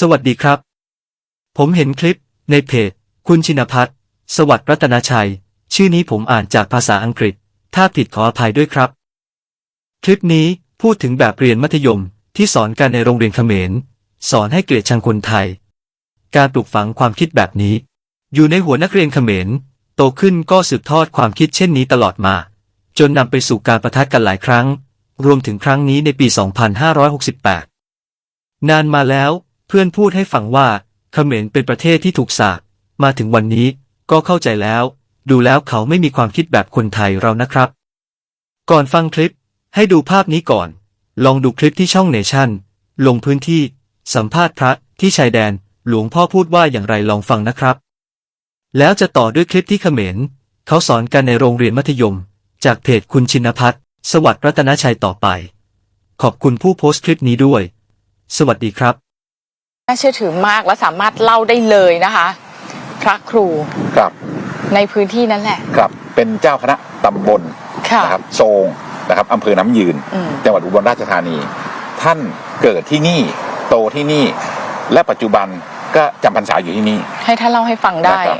สวัสดีครับ ผมเห็นคลิป ในเพจ คุณชินพัฒน์สวัสดิ์รัตนชัย ชื่อนี้ผมอ่านจากภาษาอังกฤษ ถ้าผิดขออภัยด้วยครับ คลิปนี้พูดถึงแบบเรียนมัธยมที่สอนกันในโรงเรียนเขมร สอนให้เกลียดชังคนไทย การปลูกฝังความคิดแบบนี้ อยู่ในหัวนักเรียนเขมร โตขึ้นก็สืบทอดความคิดเช่นนี้ตลอดมา จนนำไปสู่การประทะกันหลายครั้ง รวมถึงครั้งนี้ในปี 2568 นานมาแล้ว พื่อนพูดให้ฟังว่าเขมรเป็นประเทศที่ถูกสาปมาถึงวันนี้ก็เข้าใจแล้ว ดูแล้วเขาไม่มีความคิดแบบคนไทยเรานะครับ ก่อนฟังคลิป ให้ดูภาพนี้ก่อน ลองดูคลิปที่ช่องเนชั่น ลงพื้นที่ สัมภาษณ์พระที่ชายแดนหลวงพ่อพูดว่าอย่างไรลองฟังนะครับ แล้วจะต่อด้วยคลิปที่เขมรเขาสอนกันในโรงเรียนมัธยม จากเพจคุณชินพัฒน์สวัสดิ์รัตนชัยต่อไป ขอบคุณผู้โพสต์คลิปนี้ด้วย สวัสดีครับ เชื่อถือมากและสามารถเล่าได้เลยนะคะ พระครูครับในพื้นที่นั่นแหละ ครับเป็นเจ้าคณะตำบลค่ะนะครับโซงนะครับอำเภอน้ำยืน อืมจังหวัดอุบลราชธานี ท่านเกิดที่นี่โตที่นี่ และปัจจุบันก็จำพรรษาอยู่ที่นี่ ให้ท่านเล่าให้ฟังได้ นะครับ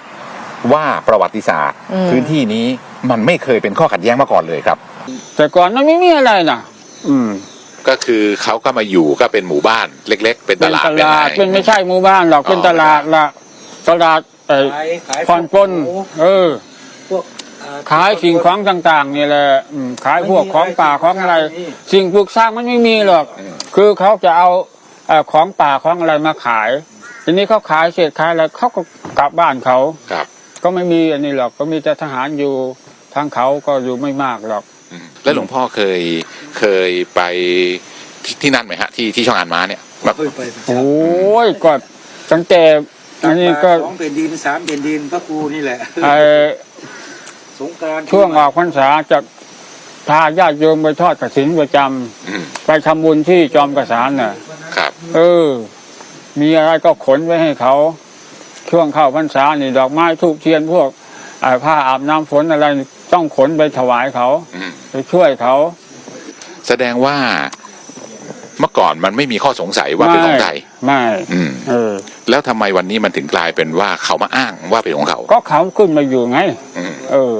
ว่าประวัติศาสตร์ อืม พื้นที่นี้มันไม่เคยเป็นข้อขัดแย้งมาก่อนเลยครับ แต่ก่อนมันไม่มีอะไรนะอืม ก็คือเขาก็มาอยู่ก็เป็นหมู่บ้านเล็ก ๆ เป็นตเป็นลาดตเป็นลาอะดไร เป็นไม่ใช่หมู่บ้านหรอกอ๋อ เป็นตลาดละตลาดเอ่อคอนปล้นเออ พวกเอ่อ ขายสิ่งของต่างๆนี่แหละอืมขายพวกของป่าของอะไรสิ่งปลูกสร้างมันไม่มีหรอก คือเขาจะเอาเอ่อของป่าของอะไรมาขาย ทีนี้เขาขายเสร็จขายแล้วเขาก็กลับบ้านเขา ครับ ก็ไม่มีอันนี้หรอกก็มีแต่ทหารอยู่ทางเขาก็อยู่ไม่มากหรอกอืม แล้วหลวงพ่อเคยเคยไปที่ที่นั่นไหมฮะที่ที่ช่องอ่านม้าเนี่ยแบบเคยไปประจำโอ้ยก็ตั้งแต่อันนี้ก็สองแผ่นดินสามแผ่นดินพระครูนี่แหละไอ้สงกรานต์ช่วงออกพรรษาจะพาญาติโยมไปทอดกฐินประจอืมำไปทำบุญที่จอมกระสานน่ะ ครับ เออ มีอะไรก็ขนไว้ให้เขา ช่วงเข้าพรรษานี่ดอกไม้ทูบเทียนพวกไอ้ผ้าอาบน้ำฝนอะไร ต้องขนไปถวายเขา อืม ไปช่วยเขา แสดงว่าเมื่อก่อนมันไม่มีข้อสงสัยว่าเป็นของไทยไม่อืมเออ แล้วทำไมวันนี้มันถึงกลายเป็นว่าเขามาอ้างว่าเป็นของเขา ก็เขาขึ้นมาอยู่ไง อืมเออ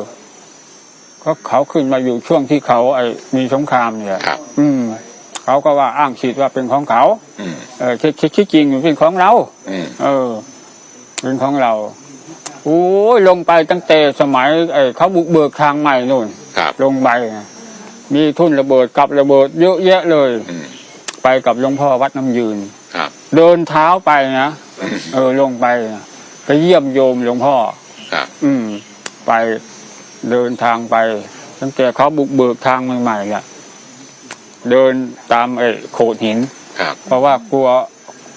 ก็เขาขึ้นมาอยู่ช่วงที่เขาไอ้มีสงครามเนี่ยครับ อืม เขาก็ว่าอ้างสิทธิ์ว่าเป็นของเขาอืมเออที่ที่ที่จริงมันเป็นของเรา อืมเออ เป็นของเรา โอ้ยลงไปตั้งแต่สมัยไอ้เขาบุกเบิกทางใหม่นู่น ครับลงไปนะมีทุ่นระเบิดกับระเบิดเยอะแยะเลย อืมไปกับหลวงพ่อวัดน้ำยืน ครับ เดินเท้าไปนะอืมเออลงไปนะไปเยี่ยมโยมหลวงพ่อ ครับ อืม ไปเดินทางไป ตั้งแต่เขาบุกเบิกทางใหม่ๆแหละเดินตามไอ้โขดหิน ครับ เพราะว่ากลัว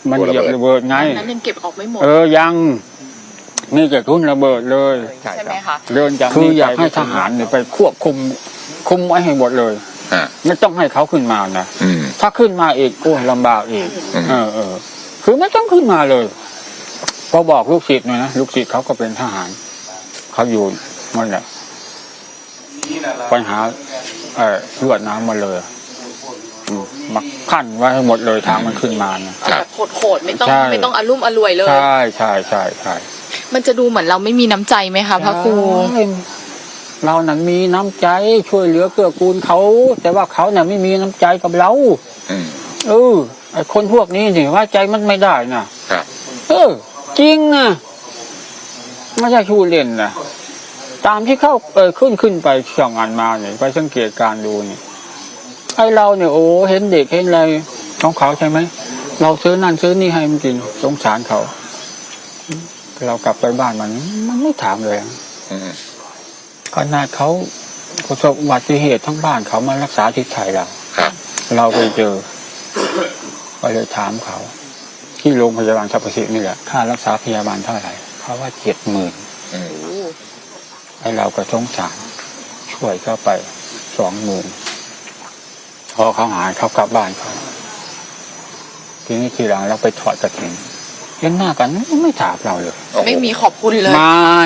มันกลัวเหระยียบเบิด ระเบิดไง นั้นยังเก็บออกไม่หมด เออยัง นี่จะทุ่นระเบิดเลยใช่ใช่คไหมรับคะเดินจากคืออยากให้ทหารเนี่ยไปควบคุมคุมไว้ให้หมดเลยอ่าไม่ต้องให้เขาขึ้นมานะอืมถ้าขึ้นมาอีกโอ้ยลำบากอีกอืมเออเออคือไม่ต้องขึ้นมาเลยก็บอกลูกศิษย์หน่อยนะลูกศิษย์เขาก็เป็นทหารเขาอยู่มันแหละไปหาเอ่อลวดน้ำมาเลยอืมมาขั้นไว้ให้หมดเลยทางมันขึ้นมานะครับแบบโหดๆไม่ต้องใช่ไม่ต้องอารมุ่มอรวยเลย ใช่ใช่ใช่ใช่ มันจะดูเหมือนเราไม่มีน้ำใจไหมคะพระครู ใช่เรานั้นมีน้ำใจช่วยเหลือเกื้อกูลเขา แต่ว่าเขาน่ะไม่มีน้ำใจกับเราอืมเออไอคนพวกนี้นี่ว่าใจมันไม่ได้นะครับ เออ จริงนะไม่ใช่ชูเล่นนะตามที่เข้าเออขึ้นขึ้นไปช่องงานมาเนี่ยไปสังเกตการณ์ดูนี่ไอเราเนี่ยโอ้เห็นเด็กเห็นอะไรของเขาใช่ไหมเราซื้อนั่นซื้อนี่ให้มันกินสงสารเขา เรากลับไปบ้านมัน มันไม่ถามเลยอืมขนาดเขาประสบอุบัติเหตุทั้งบ้านเขามารักษาที่ไทยเราครับ เราไปเจอก็เลยถามเขา ที่โรงพยาบาลสรรพสิทธิ์นี่แหละค่ารักษาพยาบาลเท่าไหร่เขาว่าเจ็ดหมื่นอืมไอ้เราก็สงสารช่วยเข้าไปสองหมื่นพอเขาหายเขากลับบ้านเขาทีนี้ทีหลังเราไปถอดกระถิ่น เห็นหน้ากันไม่ถามเราเลยโอ้โหไม่มีขอบคุณเลย ไม่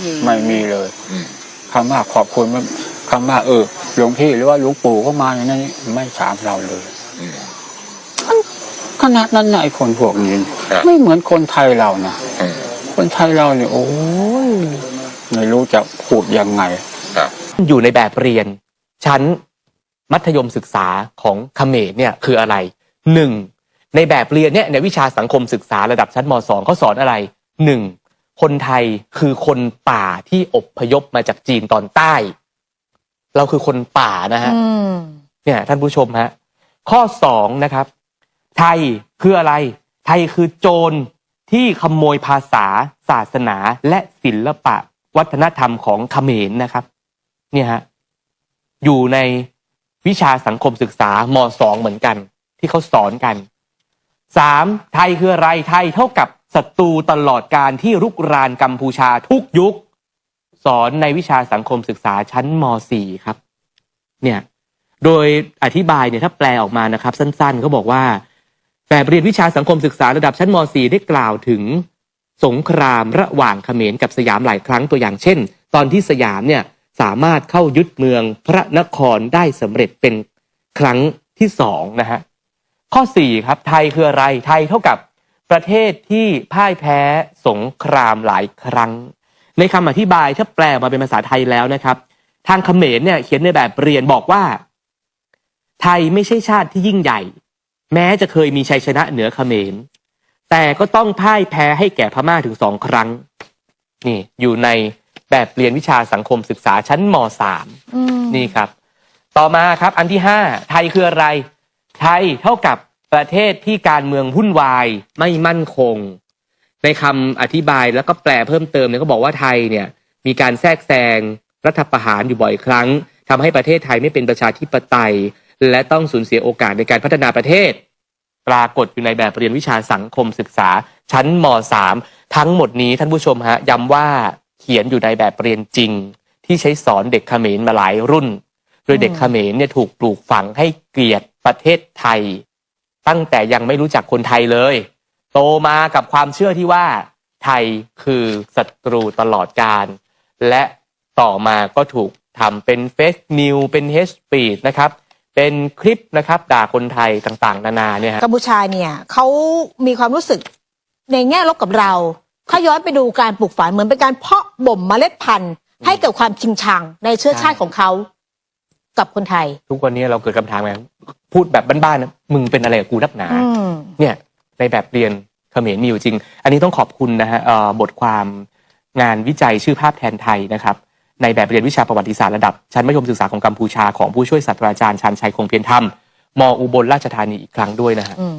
อืมไม่มีเลยอืมคำว่าขอบคุณมันคำว่าเออหลวงพี่หรือว่าหลวงปู่ก็มาอย่างนี้ไม่ถามเราเลยอืมคขนาดนั้นนะไอ้คนพวกนี้ครับไม่เหมือนคนไทยเรานะอืมคนไทยเราเนี่ยโอ้ยไม่รู้จะพูดยังไงครับอยู่ในแบบเรียน ชั้นมัธยมศึกษาของเขมรเนี่ยคืออะไรหนึ่ง ในแบบเรียนเนี่ยในวิชาสังคมศึกษาระดับชั้นมสองเขาสอนอะไรหนึ่งคนไทยคือคนป่าที่อพยพมาจากจีนตอนใต้ เราคือคนป่านะฮะอืมเนี่ยท่านผู้ชมฮะข้อสองนะครับ ไทยคืออะไร ไทยคือโจรที่ขโมยภาษา ศาสนาและศิลปะ วัฒนธรรมของเขมรนะครับ เนี่ยฮะอยู่ในวิชาสังคมศึกษามสองเหมือนกัน ที่เขาสอนกัน สามไทยคืออะไรไทยเท่ากับศัตรูตลอดการที่รุกรานกัมพูชาทุกยุค สอนในวิชาสังคมศึกษาชั้นมสี่ครับ เนี่ย โดยอธิบายเนี่ยถ้าแปลออกมานะครับ สั้นๆเขาบอกว่าแบบเรียนวิชาสังคมศึกษาระดับชั้นม .4 ได้กล่าวถึงสงครามระหว่างเขมรกับสยามหลายครั้งตัวอย่างเช่น ตอนที่สยามเนี่ยสามารถเข้ายึดเมืองพระนครได้สำเร็จเป็นครั้งที่สองนะฮะ ข้อ 4 ครับ ไทยคืออะไรไทยเท่ากับประเทศที่พ่ายแพ้สงครามหลายครั้ง ในคำอธิบายถ้าแปลออกมาเป็นภาษาไทยแล้วนะครับ ทางเขมรเนี่ยเขียนในแบบเรียนบอกว่า ไทยไม่ใช่ชาติที่ยิ่งใหญ่ แม้จะเคยมีชัยชนะเหนือเขมร แต่ก็ต้องพ่ายแพ้ให้แก่พม่าถึงสองครั้ง นี่อยู่ในแบบเรียนวิชาสังคมศึกษาชั้นม .3 อืมนี่ครับ ต่อมาครับอันที่ห้าไทยคืออะไร ไทยเท่ากับประเทศที่การเมืองวุ่นวายไม่มั่นคง ในคำอธิบายแล้วก็แปลเพิ่มเติมเนี่ยก็บอกว่าไทยเนี่ยมีการแทรกแซงรัฐประหารอยู่บ่อยครั้งทำให้ประเทศไทยไม่เป็นประชาธิปไตย และต้องสูญเสียโอกาสในการพัฒนาประเทศ ปรากฏอยู่ในแบบเรียนวิชาสังคมศึกษา ชั้นม .3 ทั้งหมดนี้ท่านผู้ชมฮะย้ำว่าเขียนอยู่ในแบบเรียนจริง ที่ใช้สอนเด็กเขมรมาหลายรุ่น โดยเด็กเขมรเนี่ยถูกปลูกฝังให้เกลียด ประเทศไทย ตั้งแต่ยังไม่รู้จักคนไทยเลย โตมากับความเชื่อที่ว่า ไทยคือศัตรูตลอดการ และต่อมาก็ถูกทำเป็นเฟซนิวเป็นเฮสปีดนะครับเป็นคลิปนะครับด่าคนไทยต่างๆ นานาเนี่ยกัมพูชาเนี่ยเขามีความรู้สึกในแง่ลบกับเราเขาย้อนไปดูการปลูกฝังเหมือนเป็นการเพาะบ่มเมล็ดพันธุ์ให้เกิดความชิงชังในเชื้อชาติของเขา กับคนไทย ทุกวันนี้เราเกิดคำถามไงพูดแบบบ้านๆนะมึงเป็นอะไรกับกูนักหนา อืม เนี่ยในแบบเรียนเขมรมีอยู่จริง อันนี้ต้องขอบคุณนะฮะเอ่อบทความงานวิจัยชื่อภาพแทนไทยนะครับ ในแบบเรียนวิชาประวัติศาสตร์ระดับ ชั้นมัธยมศึกษาของกัมพูชาของผู้ช่วยศาสตราจารย์ชันชัยคงเพียรธรรมมอุบลราชธานีอีกครั้งด้วยนะฮะ อืม